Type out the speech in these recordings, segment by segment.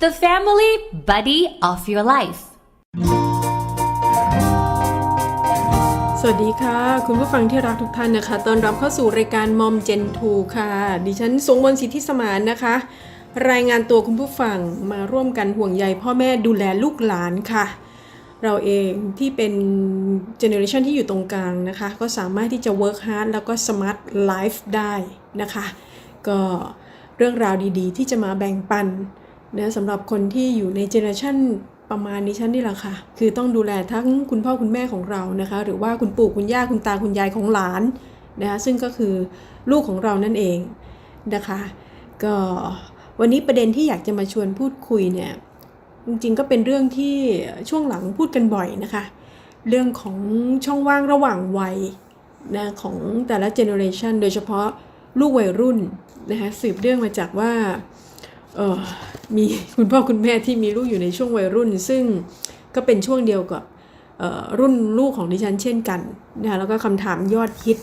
the family buddy of your life. สวัสดีค่ะ คุณผู้ฟังที่รักทุกท่านนะคะต้อนรับเข้าสู่รายการมอมเจนทูค่ะ ดิฉันสงวนสิทธิสมานนะคะ รายงานตัวคุณผู้ฟังมาร่วมกันห่วงใยพ่อแม่ดูแลลูกหลานค่ะ เราเองที่เป็นเจเนอเรชันที่อยู่ตรงกลางนะคะ ก็สามารถที่จะ work hard แล้วก็ smart life ได้นะคะ ก็เรื่องราวดีๆ ที่จะมาแบ่งปัน นะสำหรับคนที่อยู่ในเจเนอเรชันประมาณนี้ฉันนี่แหละค่ะ คือต้องดูแลทั้งคุณพ่อคุณแม่ของเรานะคะ หรือว่าคุณปู่คุณย่าคุณตาคุณยายของหลานนะคะซึ่งก็คือลูกของเรานั่นเองนะคะ ก็วันนี้ประเด็นที่อยากจะมาชวนพูดคุยเนี่ยจริงๆก็เป็นเรื่องที่ช่วงหลังพูดกันบ่อยนะคะ เรื่องของช่องว่างระหว่างวัยนะของแต่ละเจเนอเรชันโดยเฉพาะลูกวัยรุ่นนะคะสืบเรื่องมาจากว่า มีคุณพ่อคุณแม่ที่มีลูกอยู่ในช่วงวัยรุ่น ซึ่งก็เป็นช่วงเดียวกับออรุ่นลูกของดิฉันเช่นกันนะคะแล้วก็คำถามยอดฮิต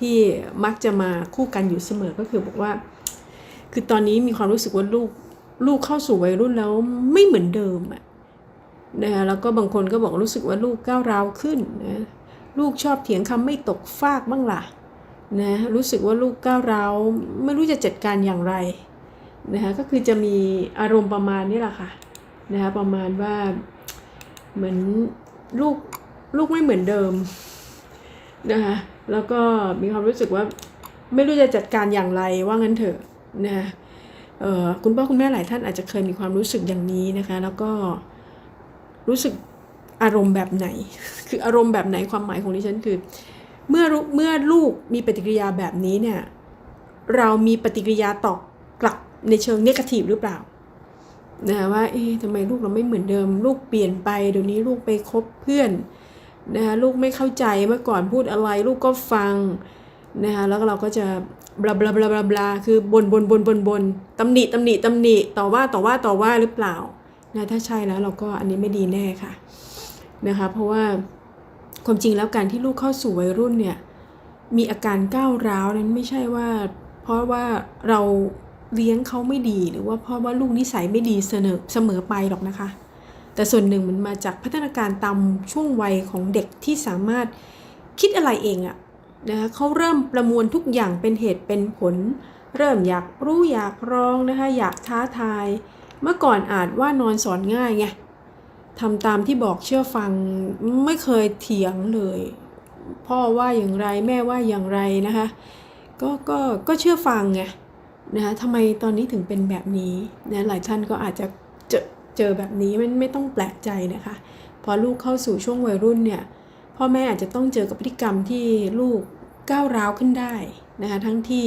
ที่มักจะมาคู่กันอยู่เสมอก็คือบอกว่า คือตอนนี้มีความรู้สึกว่าลูกลูกเข้าสู่วัยรุ่นแล้วไม่เหมือนเดิมอะนะคะแล้วก็บางคนก็บอกรู้สึกว่าลูกก้าวร้าวขึ้นนะลูกชอบเถียงคำไม่ตกฟากบ้างล่ะนะรู้สึกว่าลูกก้าวร้าวไม่รู้จะจัดการอย่างไร นะคะก็คือจะมีอารมณ์ประมาณนี้แหละค่ะนะคะประมาณว่าเหมือนลูกลูกไม่เหมือนเดิมนะคะแล้วก็มีความรู้สึกว่าไม่รู้จะจัดการอย่างไรว่างั้นเถอะนะเอ่อคุณพ่อคุณแม่หลายท่านอาจจะเคยมีความรู้สึกอย่างนี้นะคะ แล้วก็รู้สึกอารมณ์แบบไหน คืออารมณ์แบบไหนความหมายของดิฉันคือ เมื่อเมื่อลูกมีปฏิกิริยาแบบนี้เนี่ยเรามีปฏิกิริยาตอบ ในเชิงเนกาทีฟหรือเปล่านะคะว่าเอ๊ะทำไมลูกเราไม่เหมือนเดิม ลูกเปลี่ยนไปเดี๋ยวนี้ลูกไปคบเพื่อนนะคะลูกไม่เข้าใจเมื่อก่อนพูดอะไร ลูกก็ฟังนะคะแล้วเราก็จะบลาบลาบลาบลาบลาคือบนบนบนบนบนตำหนิตำหนิตำหนิต่อว่าต่อว่าต่อว่าหรือเปล่านะถ้าใช่แล้วเราก็อันนี้ไม่ดีแน่ค่ะนะคะเพราะว่าความจริงแล้วการที่ลูกเข้าสู่วัยรุ่นเนี่ยมีอาการก้าวร้าวนั้นไม่ใช่ว่า เพราะว่าเรา เลี้ยงเขาไม่ดีหรือว่าเพราะว่าลูกนิสัยไม่ดีเสนอเสมอไปหรอกนะคะ แต่ส่วนหนึ่งมันมาจากพัฒนาการตามช่วงวัยของเด็กที่สามารถคิดอะไรเองอะนะคะเขาเริ่มประมวลทุกอย่างเป็นเหตุเป็นผล เริ่มอยากรู้อยากร้องนะคะอยากท้าทาย เมื่อก่อนอาจว่านอนสอนง่ายไงทำตามที่บอกเชื่อฟังไม่เคยเถียงเลย พ่อว่าอย่างไรแม่ว่าอย่างไรนะคะก็ก็ก็เชื่อฟังไง นะคะทำไมตอนนี้ถึงเป็นแบบนี้นะหลายท่านก็อาจจะเจอเจอแบบนี้มันไม่ต้องแปลกใจนะคะพอลูกเข้าสู่ช่วงวัยรุ่นเนี่ยพ่อแม่อาจจะต้องเจอกับพฤติกรรมที่ลูกก้าวร้าวขึ้นได้นะคะทั้งที่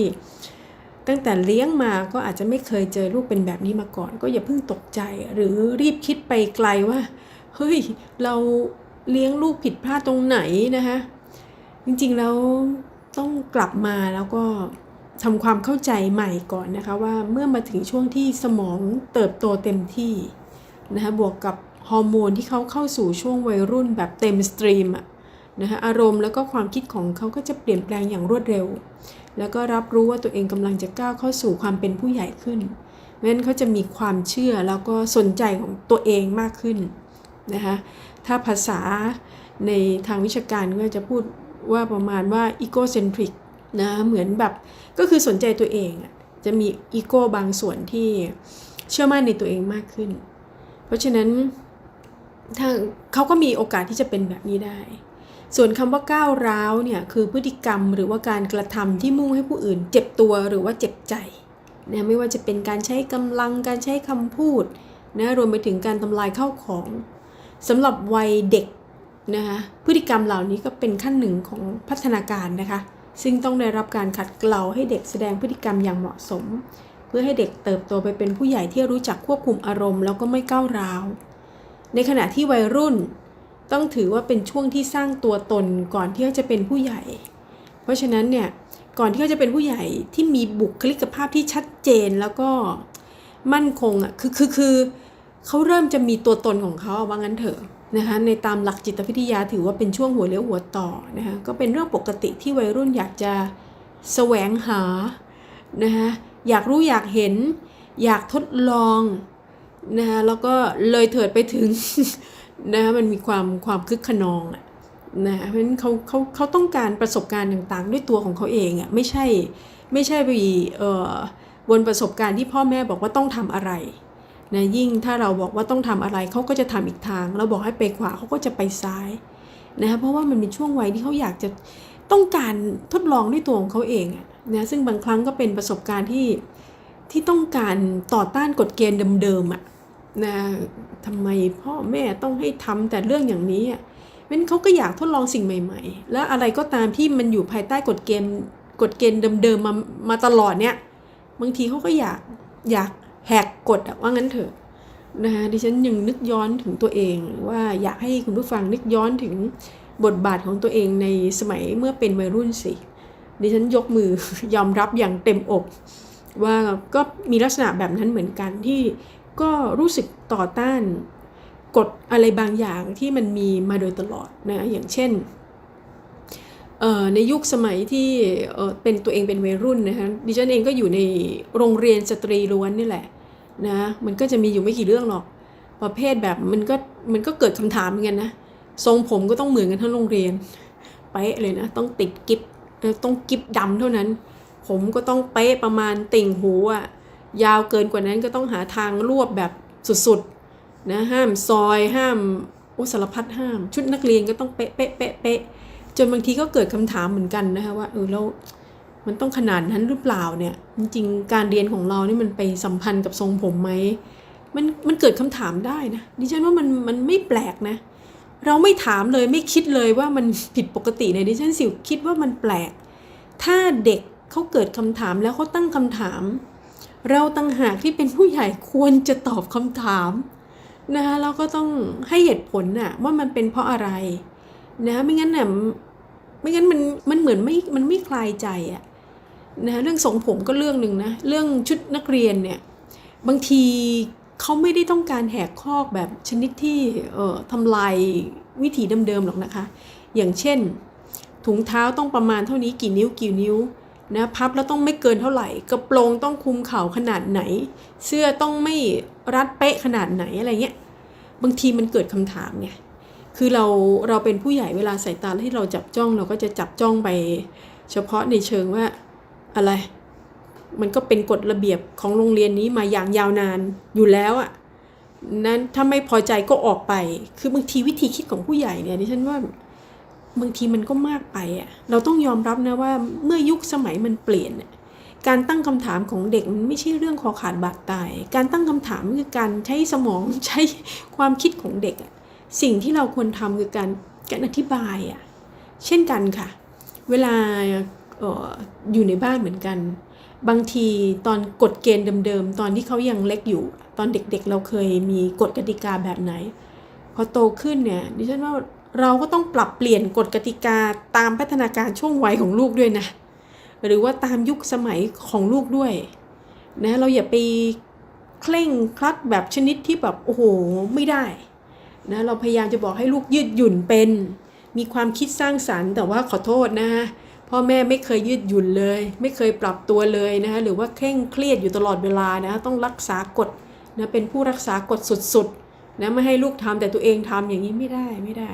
ตั้งแต่เลี้ยงมาก็อาจจะไม่เคยเจอลูกเป็นแบบนี้มาก่อน ก็อย่าเพิ่งตกใจหรือรีบคิดไปไกลว่าเฮ้ยเราเลี้ยงลูกผิดพลาดตรงไหนนะคะจริงๆแล้วต้องกลับมาแล้วก็ ทำความเข้าใจใหม่ก่อนนะคะว่าเมื่อมาถึงช่วงที่สมองเติบโตเต็มที่นะคะบวกกับฮอร์โมนที่เขาเข้าสู่ช่วงวัยรุ่นแบบเต็มสตรีมอะนะคะอารมณ์แล้วก็ความคิดของเขาก็จะเปลี่ยนแปลงอย่างรวดเร็ว แล้วก็รับรู้ว่าตัวเองกำลังจะก้าวเข้าสู่ความเป็นผู้ใหญ่ขึ้นเพราะฉะนั้นเขาจะมีความเชื่อแล้วก็สนใจของตัวเองมากขึ้นนะคะถ้าภาษาในทางวิชาการก็จะพูดว่าประมาณว่า egocentric นะเหมือนแบบก็คือสนใจตัวเองจะมีอีโก้บางส่วนที่เชื่อมั่นในตัวเองมากขึ้น เพราะฉะนั้นถ้าเขาก็มีโอกาสที่จะเป็นแบบนี้ได้ ส่วนคำว่าก้าวร้าวเนี่ยคือพฤติกรรมหรือว่าการกระทำที่มุ่งให้ผู้อื่น เจ็บตัวหรือว่าเจ็บใจนะไม่ว่าจะเป็นการใช้กำลังการใช้คำพูดนะรวมไปถึงการทำลายข้าวของสำหรับวัยเด็กนะคะพฤติกรรมเหล่านี้ก็เป็นขั้นหนึ่งของพัฒนาการนะคะ ซึ่งต้องได้รับการขัดเกลาให้เด็กแสดงพฤติกรรมอย่างเหมาะสม เพื่อให้เด็กเติบโตไปเป็นผู้ใหญ่ที่รู้จักควบคุมอารมณ์แล้วก็ไม่ก้าวร้าว ในขณะที่วัยรุ่น ต้องถือว่าเป็นช่วงที่สร้างตัวตนก่อนที่เขาจะเป็นผู้ใหญ่ เพราะฉะนั้นเนี่ยก่อนที่เขาจะเป็นผู้ใหญ่ที่มีบุคลิกภาพที่ชัดเจนแล้วก็มั่นคงอะคือคือคือเขาเริ่มจะมีตัวตนของเขาว่างั้นเถอะ นะคะในตามหลักจิตวิทยาถือว่าเป็นช่วงหัวเลี้ยวหัวต่อนะคะก็เป็นเรื่องปกติที่วัยรุ่นอยากจะแสวงหานะคะอยากรู้อยากเห็น อยากทดลองนะคะแล้วก็เลยเถิดไปถึงนะคะมันมีความความคึกขนองอะนะเพราะฉะนั้นเขาเขาเขาต้องการประสบการณ์ต่างๆ ด้วยตัวของเขาเองอะไม่ใช่ไม่ใช่ไปเอ่อบนประสบการณ์ที่พ่อแม่บอกว่าต้องทำอะไร นะยิ่งถ้าเราบอกว่าต้องทำอะไรเขาก็จะทำอีกทาง เราบอกให้ไปขวาเขาก็จะไปซ้ายนะคะเพราะว่ามันเป็นช่วงวัยที่เขาอยากจะต้องการทดลองด้วยตัวของเขาเองนะซึ่งบางครั้งก็เป็นประสบการณ์ที่ที่ต้องการต่อต้านกฎเกณฑ์เดิมๆอะนะทำไมพ่อแม่ต้องให้ทำแต่เรื่องอย่างนี้อะเพราะฉะนั้นเขาก็อยากทดลองสิ่งใหม่ ๆ แล้วอะไรก็ตามที่มันอยู่ภายใต้กฎเกณฑ์กฎเกณฑ์เดิมๆมามาตลอดเนี่ยบางทีเขาก็อยากอยาก แหกกฎอะว่างั้นเถอะนะคะดิฉันยังนึกย้อนถึงตัวเองว่าอยากให้คุณผู้ฟังนึกย้อนถึงบทบาทของตัวเองในสมัยเมื่อเป็นวัยรุ่นสิ ดิฉันยกมือยอมรับอย่างเต็มอก ว่าก็มีลักษณะแบบนั้นเหมือนกันที่ก็รู้สึกต่อต้านกฎอะไรบางอย่างที่มันมีมาโดยตลอดนะอย่างเช่น ในยุคสมัยที่เป็นตัวเองเป็นวัยรุ่นนะคะดิฉันเองก็อยู่ในโรงเรียนสตรีล้วนนี่แหละนะมันก็จะมีอยู่ไม่กี่เรื่องหรอก ประเภทแบบมันก็มันก็เกิดคำถามเหมือนกันนะทรงผมก็ต้องเหมือนกันทั้งโรงเรียนเป๊ะเลยนะต้องติดกิฟเอ่อต้องกิฟดำเท่านั้น ผมก็ต้องเป๊ะประมาณติ่งหูอะยาวเกินกว่านั้นก็ต้องหาทางรวบแบบสุดๆนะห้ามซอยห้ามอุสารพัดห้าม ชุดนักเรียนก็ต้องเป๊ะเป๊ะเป๊ะเป๊ะ จนบางทีก็เกิดคำถามเหมือนกันนะคะว่าเออแล้วมันต้องขนาดนั้นหรือเปล่าเนี่ยจริงๆการเรียนของเรานี่มันไปสัมพันธ์กับทรงผมไหมมันมันเกิดคำถามได้นะดิฉันว่ามันมันไม่แปลกนะ เราไม่ถามเลยไม่คิดเลยว่ามันผิดปกติเนี่ยดิฉันสิวคิดว่ามันแปลก ถ้าเด็กเขาเกิดคำถามแล้วเขาตั้งคำถาม เราตั้งหากที่เป็นผู้ใหญ่ควรจะตอบคำถามนะคะเราก็ต้องให้เหตุผลน่ะว่ามันเป็นเพราะอะไร นะไม่งั้นน่ะไม่งั้นมันมันเหมือนไม่มันไม่คลายใจอะนะเรื่องทรงผมก็เรื่องหนึ่งนะเรื่องชุดนักเรียนเนี่ยบางทีเขาไม่ได้ต้องการแหกคอกแบบชนิดที่เอ่อทำลายวิถีเดิมๆหรอกนะคะ อย่างเช่น ถุงเท้าต้องประมาณเท่านี้กี่นิ้วกี่นิ้วนะพับแล้วต้องไม่เกินเท่าไหร่ กระโปรงต้องคุมเข่าขนาดไหน เสื้อต้องไม่รัดเป๊ะขนาดไหนอะไรเงี้ยบางทีมันเกิดคำถามไง คือเราเราเป็นผู้ใหญ่เวลาสายตาที่เราจับจ้องเราก็จะจับจ้องไป เฉพาะในเชิงว่าอะไร มันก็เป็นกฎระเบียบของโรงเรียนนี้มาอย่างยาวนานอยู่แล้วอะ่ะนั้นถ้าไม่พอใจก็ออกไป คือบางทีวิธีคิดของผู้ใหญ่เนี่ยดิฉันว่าบางทีมันก็มากไปอะ เราต้องยอมรับนะว่าเมื่อยุคสมัยมันเปลี่ยน การตั้งคำถามของเด็กมันไม่ใช่เรื่องคอขาดบาดตาย การตั้งคำถามคือการใช้สมองใช้ความคิดของเด็กอะ สิ่งที่เราควรทำคือการการอธิบายอะเช่นกันค่ะ เวลาอออยู่ในบ้านเหมือนกัน บางทีตอนกฎเกณฑ์เดิมๆ ตอนที่เขายังเล็กอยู่ ตอนเด็กๆเราเคยมีกฎกติกาแบบไหน พอโตขึ้นเนี่ยดิฉันว่าเราก็ต้องปรับเปลี่ยนกฎกติกาตามพัฒนาการช่วงวัยของลูกด้วยนะ หรือว่าตามยุคสมัยของลูกด้วยนะเราอย่าไปเคร่งครัดแบบชนิดที่แบบโอ้โหไม่ได้ นะเราพยายามจะบอกให้ลูกยืดหยุ่นเป็น มีความคิดสร้างสรรค์ แต่ว่าขอโทษนะพ่อแม่ไม่เคยยืดหยุ่นเลย ไม่เคยปรับตัวเลยนะคะหรือว่าเคร่งเครียดอยู่ตลอดเวลานะต้องรักษากฎนะเป็นผู้รักษากฎสุดๆนะไม่ให้ลูกทำแต่ตัวเองทำอย่างนี้ไม่ได้ไม่ได้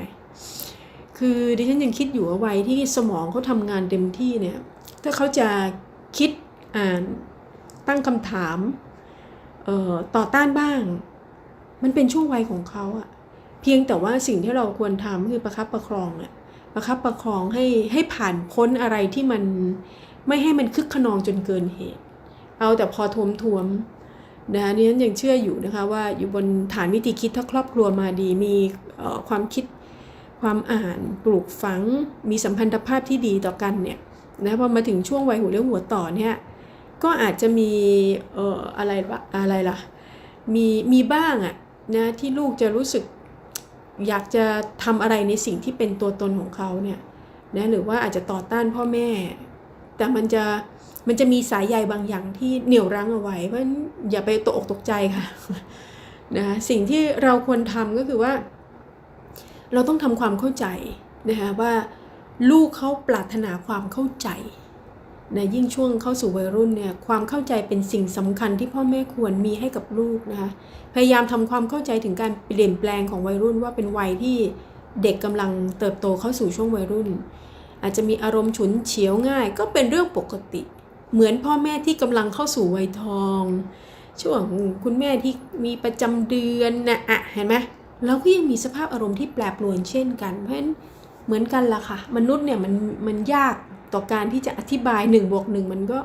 คือดิฉันยังคิดอยู่ว่าวัยที่สมองเขาทำงานเต็มที่เนี่ยถ้าเขาจะคิดอ่านตั้งคำถามเอ่อต่อต้านบ้าง มันเป็นช่วงวัยของเขาอะ เพียงแต่ว่าสิ่งที่เราควรทำคือประคับประคองอะประคับประคองให้ให้ผ่านพ้นอะไรที่มันไม่ให้มันคึกขนองจนเกินเหตุ เอาแต่พอทวมทวมนะคะดิฉันยังเชื่ออยู่นะคะว่าอยู่บนฐานวิธีคิดถ้าครอบครัวมาดี มีความคิดความอ่านปลูกฝัง มีสัมพันธภาพที่ดีต่อกันเนี่ยนะพอมาถึงช่วงวัยหัวเลี้ยวหัวต่อเนี่ยก็อาจจะมีเอ่ออะไรวะอะไรล่ะมีมีบ้างอะนะที่ลูกจะรู้สึก อยากจะทำอะไรในสิ่งที่เป็นตัวตนของเขาเนี่ยนะหรือว่าอาจจะต่อต้านพ่อแม่ แต่มันจะมันจะมีสายใยบางอย่างที่เหนี่ยวรั้งเอาไว้เพราะนั้นอย่าไปตกอกตกใจค่ะนะสิ่งที่เราควรทำก็คือว่า เราต้องทำความเข้าใจนะคะว่าลูกเขาปรารถนาความเข้าใจ นะยิ่งช่วงเข้าสู่วัยรุ่นเนี่ยความเข้าใจเป็นสิ่งสำคัญที่พ่อแม่ควรมีให้กับลูกนะคะพยายามทำความเข้าใจถึงการเปลี่ยนแปลงของวัยรุ่นว่าเป็นวัยที่เด็กกำลังเติบโตเข้าสู่ช่วงวัยรุ่น อาจจะมีอารมณ์ฉุนเฉียวง่าย ก็เป็นเรื่องปกติ เหมือนพ่อแม่ที่กำลังเข้าสู่วัยทอง ช่วงคุณแม่ที่มีประจำเดือนนะอะเห็นไหมเราก็ยังมีสภาพอารมณ์ที่แปรปรวนเช่นกันเพราะฉะนั้นเหมือนกันละค่ะ มนุษย์เนี่ยมันมันยาก ต่อการที่จะอธิบาย1บวกหมันก็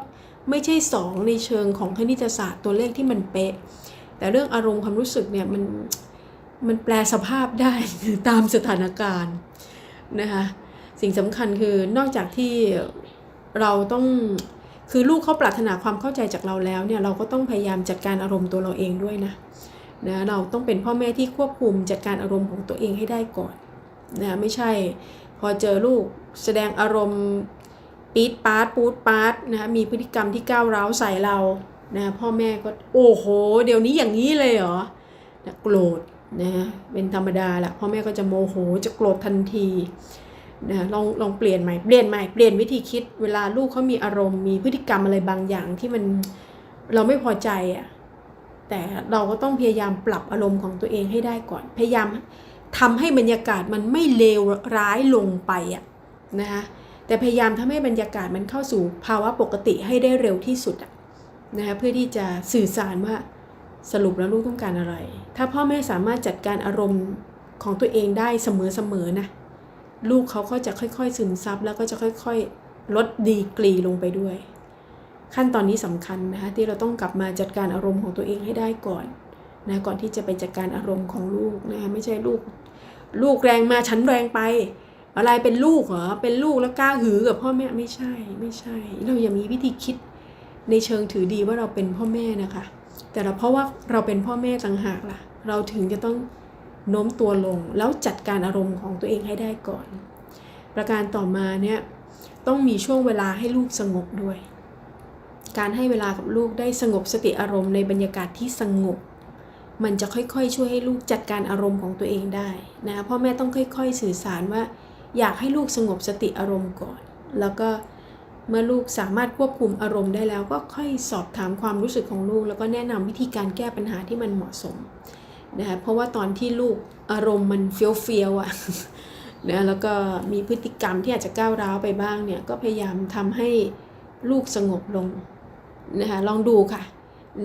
ไม่ใช่ 2 ในเชิงของคณิตศาสตร์ตัวเลขที่มันเป๊ะ แต่เรื่องอารมณ์ความรู้สึกเนี่ยมันมันแปลสภาพได้ตามสถานการณ์นะคะสิ่งสำคัญคือนอกจากที่เราต้องคือลูกเขาปรารถนาความเข้าใจจากเราแล้วเนี่ยเราก็ต้องพยายามจัดการอารมณ์ตัวเราเองด้วยนะนะเราต้องเป็นพ่อแม่ที่ควบคุมจัดการอารมณ์ของตัวเองให้ได้ก่อนนะไม่ใช่พอเจอลูกแสดงอารมณ์ ปี๊ดปาร์ตปูดปาร์ตนะคะมีพฤติกรรมที่ก้าวร้าวใส่เรานะพ่อแม่ก็โอ้โห เดี๋ยวนี้อย่างนี้เลยเหรอนะโกรธนะเป็นธรรมดาแหละพ่อแม่ก็จะโมโหจะโกรธทันทีนะลองลองเปลี่ยนใหม่เปลี่ยนใหม่เปลี่ยนวิธีคิด เวลาลูกเขามีอารมณ์มีพฤติกรรมอะไรบางอย่างที่มันเราไม่พอใจอะแต่เราก็ต้องพยายามปรับอารมณ์ของตัวเองให้ได้ก่อน พยายามทำให้บรรยากาศมันไม่เลวร้ายลงไปอะนะคะ แต่พยายามทำให้บรรยากาศมันเข้าสู่ภาวะปกติให้ได้เร็วที่สุดนะคะเพื่อที่จะสื่อสารว่าสรุปแล้วลูกต้องการอะไร ถ้าพ่อแม่สามารถจัดการอารมณ์ของตัวเองได้เสมอๆนะลูกเขาก็จะค่อยๆ ซึมซับแล้วก็จะค่อยๆ ลดดีกรีลงไปด้วย ขั้นตอนนี้สำคัญนะคะที่เราต้องกลับมาจัดการอารมณ์ของตัวเองให้ได้ก่อนนะก่อนที่จะไปจัดการอารมณ์ของลูกนะคะไม่ใช่ลูก ลูกแรงมาฉันแรงไป อะไรเป็นลูกเหรอเป็นลูกแล้วกล้าหือกับพ่อแม่ไม่ใช่ไม่ใช่ เราอย่ามีวิธีคิดในเชิงถือดีว่าเราเป็นพ่อแม่นะคะ แต่เราเพราะว่าเราเป็นพ่อแม่ต่างหากล่ะ เราถึงจะต้องโน้มตัวลงแล้วจัดการอารมณ์ของตัวเองให้ได้ก่อน ประการต่อมาเนี่ยต้องมีช่วงเวลาให้ลูกสงบด้วย การให้เวลากับลูกได้สงบสติอารมณ์ในบรรยากาศที่สงบ มันจะค่อยๆ ช่วยให้ลูกจัดการอารมณ์ของตัวเองได้นะพ่อแม่ต้องค่อย ๆ สื่อสารว่า อยากให้ลูกสงบสติอารมณ์ก่อน แล้วก็เมื่อลูกสามารถควบคุมอารมณ์ได้แล้ว ก็ค่อยสอบถามความรู้สึกของลูก แล้วก็แนะนำวิธีการแก้ปัญหาที่มันเหมาะสมนะคะเพราะว่าตอนที่ลูกอารมณ์มันเฟี้ยวเฟียวๆอะนะแล้วก็มีพฤติกรรมที่อาจจะก้าวร้าวไปบ้างเนี่ยก็พยายามทำให้ลูกสงบลงนะคะลองดูค่ะ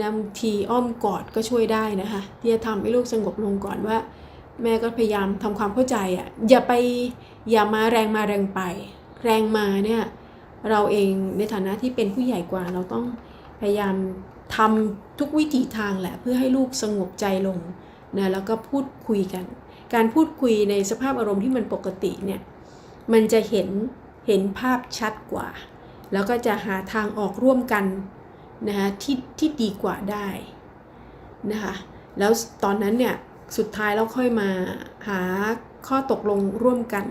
นำทีอ้อมกอดก็ช่วยได้นะคะที่จะทำให้ลูกสงบลงก่อนว่า แม่ก็พยายามทำความเข้าใจอะอย่าไปอย่ามาแรงมาแรงไป แรงมาเนี่ยเราเองในฐานะที่เป็นผู้ใหญ่กว่าเราต้องพยายามทำทุกวิถีทางแหละเพื่อให้ลูกสงบใจลงนะแล้วก็พูดคุยกัน การพูดคุยในสภาพอารมณ์ที่มันปกติเนี่ยมันจะเห็นเห็นภาพชัดกว่า แล้วก็จะหาทางออกร่วมกันนะคะที่ที่ดีกว่าได้นะคะแล้วตอนนั้นเนี่ย สุดท้ายเราค่อยมาหาข้อตกลงร่วมกัน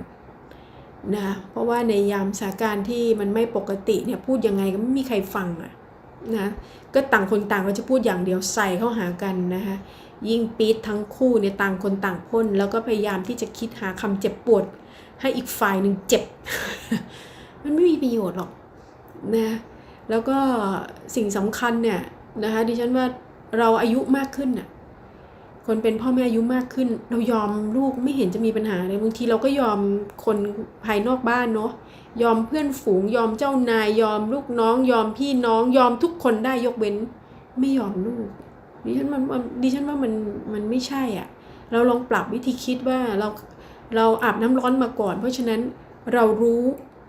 นะคะเพราะว่าในยามสถานการณ์ที่มันไม่ปกติเนี่ยพูดยังไงก็ไม่มีใครฟังอะนะก็ต่างคนต่างก็จะพูดอย่างเดียวใส่เข้าหากันนะคะยิ่งปี๊ดทั้งคู่เนี่ยต่างคนต่างพ่นแล้วก็พยายามที่จะคิดหาคำเจ็บปวด ให้อีกฝ่ายหนึ่งเจ็บ มันไม่มีประโยชน์หรอกนะแล้วก็สิ่งสำคัญเนี่ยนะคะดิฉันว่าเราอายุมากขึ้นน่ะ คนเป็นพ่อแม่อายุมากขึ้น เรายอมลูกไม่เห็นจะมีปัญหาเลยบางทีเราก็ยอมคนภายนอกบ้านเนาะยอมเพื่อนฝูง ยอมเจ้านาย ยอมลูกน้อง ยอมพี่น้องยอมทุกคนได้ยกเว้น ไม่ยอมลูกดิฉันมันดิฉันว่ามันมันไม่ใช่อะ เราลองปรับวิธีคิดว่าเราเราอาบน้ำร้อนมาก่อน เพราะฉะนั้นเรารู้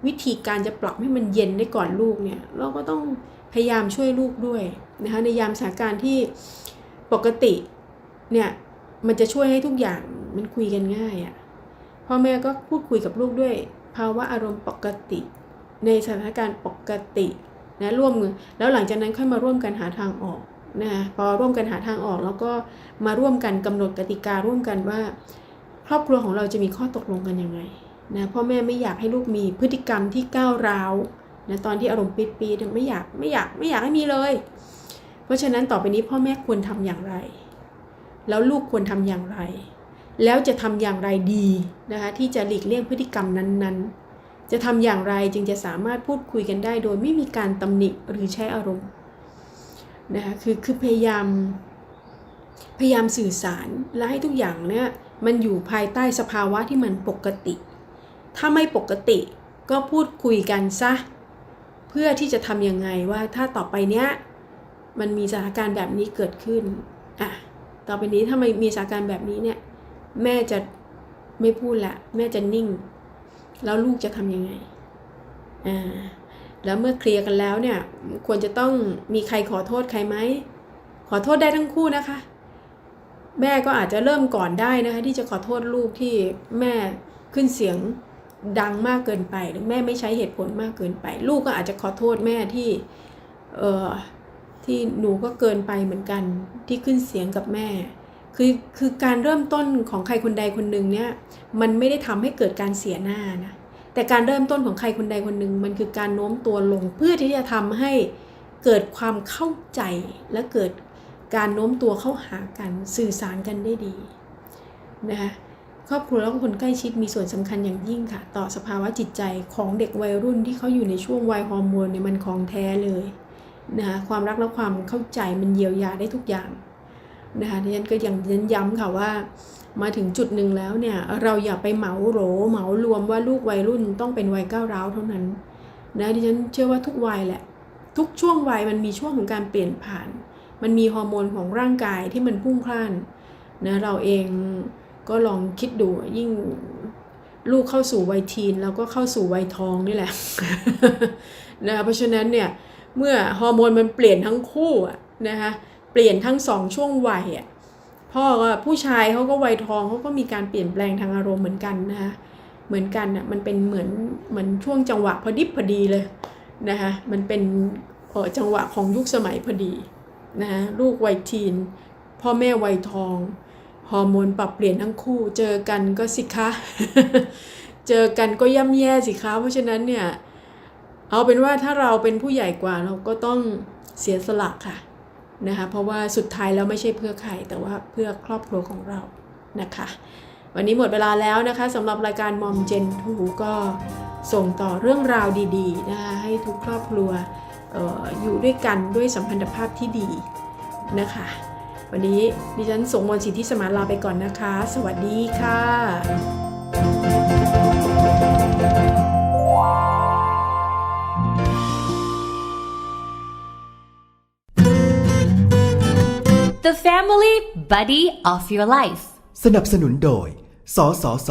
วิธีการจะปรับให้มันเย็นได้ก่อนลูกเนี่ยเราก็ต้องพยายามช่วยลูกด้วยนะคะในยามสถานการณ์ที่ปกติ เนี่ยมันจะช่วยให้ทุกอย่างมันคุยกันง่ายอะพ่อแม่ก็พูดคุยกับลูกด้วย ภาวะอารมณ์ปกติ ในสถานการณ์ปกตินะร่วมมือแล้วหลังจากนั้นค่อยมาร่วมกันหาทางออกนะคะพอร่วมกันหาทางออกแล้วก็มาร่วมกันกำหนดกติการ่วมกันว่า ครอบครัวของเราจะมีข้อตกลงกันยังไงนะพ่อแม่ไม่อยากให้ลูกมีพฤติกรรมที่ก้าวร้าวนะตอนที่อารมณ์ปี๊ดๆไม่อยากไม่อยากไม่อยากให้มีเลย เพราะฉะนั้นต่อไปนี้พ่อแม่ควรทำอย่างไร แล้วลูกควรทำอย่างไร แล้วจะทำอย่างไรดีนะคะที่จะหลีกเลี่ยงพฤติกรรมนั้นๆ จะทำอย่างไรจึงจะสามารถพูดคุยกันได้ โดยไม่มีการตำหนิหรือใช้อารมณ์นะคะคือคือพยายามพยายามสื่อสารและให้ทุกอย่างเนี่ยมันอยู่ภายใต้สภาวะที่มันปกติ ถ้าไม่ปกติก็พูดคุยกันซะ เพื่อที่จะทำยังไงว่าถ้าต่อไปเนี้ยมันมีสถานการณ์แบบนี้เกิดขึ้นอะ ต่อไปนี้ถ้ามันมีสถานการณ์แบบนี้เนี่ย แม่จะไม่พูดละ แม่จะนิ่ง แล้วลูกจะทำยังไงอ่าแล้วเมื่อเคลียร์กันแล้วเนี่ย ควรจะต้องมีใครขอโทษใครไหมขอโทษได้ทั้งคู่นะคะ แม่ก็อาจจะเริ่มก่อนได้นะคะ ที่จะขอโทษลูกที่แม่ขึ้นเสียงดังมากเกินไป หรือแม่ไม่ใช้เหตุผลมากเกินไป ลูกก็อาจจะขอโทษแม่ที่ เออ ที่หนูก็เกินไปเหมือนกันที่ขึ้นเสียงกับแม่ คือคือการเริ่มต้นของใครคนใดคนหนึ่งเนี่ยมันไม่ได้ทำให้เกิดการเสียหน้านะแต่การเริ่มต้นของใครคนใดคนหนึ่งมันคือการโน้มตัวลงเพื่อที่จะทำให้เกิดความเข้าใจและเกิดการโน้มตัวเข้าหากันสื่อสารกันได้ดีนะคะครอบครัวและคนใกล้ชิดมีส่วนสำคัญอย่างยิ่งค่ะ ต่อสภาวะจิตใจของเด็กวัยรุ่นที่เขาอยู่ในช่วงวัยฮอร์โมนเนี่ยมันของแท้เลย นะคะความรักและความเข้าใจมันเยียวยาได้ทุกอย่างนะคะดิฉันก็ยังเน้นย้ำค่ะว่า มาถึงจุดหนึ่งแล้วเนี่ยเราอย่าไปเหมาโหรเหมารวมว่าลูกวัยรุ่นต้องเป็นวัยก้าวร้าวเท่านั้นนะดิฉันเชื่อว่าทุกวัยแหละ ทุกช่วงวัยมันมีช่วงของการเปลี่ยนผ่าน มันมีฮอร์โมนของร่างกายที่มันพุ่งพล่านนะเราเองก็ลองคิดดูยิ่งลูกเข้าสู่วัยทีน แล้วก็เข้าสู่วัยทองนี่แหละนะเพราะฉะนั้นเนี่ย เมื่อฮอร์โมนมันเปลี่ยนทั้งคู่นะคะเปลี่ยนทั้งสองช่วงวัยอะพ่อก็ผู้ชายเขาก็วัยทองเขาก็มีการเปลี่ยนแปลงทางอารมณ์เหมือนกันนะคะเหมือนกันอะมันเป็นเหมือนเหมือนช่วงจังหวะพอดิบพอดีเลยนะคะมันเป็นเออจังหวะของยุคสมัยพอดีนะคะลูกวัยทีน พ่อแม่วัยทองฮอร์โมนปรับเปลี่ยนทั้งคู่ เจอกันก็สิคะ เจอกันก็ย่ำแย่สิคะ เพราะฉะนั้นเนี่ย เอาเป็นว่าถ้าเราเป็นผู้ใหญ่กว่าเราก็ต้องเสียสละค่ะนะคะเพราะว่าสุดท้ายแล้วไม่ใช่เพื่อใครแต่ว่าเพื่อครอบครัวของเรานะคะ วันนี้หมดเวลาแล้วนะคะสำหรับรายการมอมเจนทูก็ส่งต่อเรื่องราวดีๆนะคะให้ทุกครอบครัวอออยู่ด้วยกันด้วยสัมพันธภาพที่ดีนะคะ วันนี้ดิฉันส่งมนสิทธิสมานลาไปก่อนนะคะ สวัสดีค่ะ The family buddy of your life. สนับสนุนโดย สสส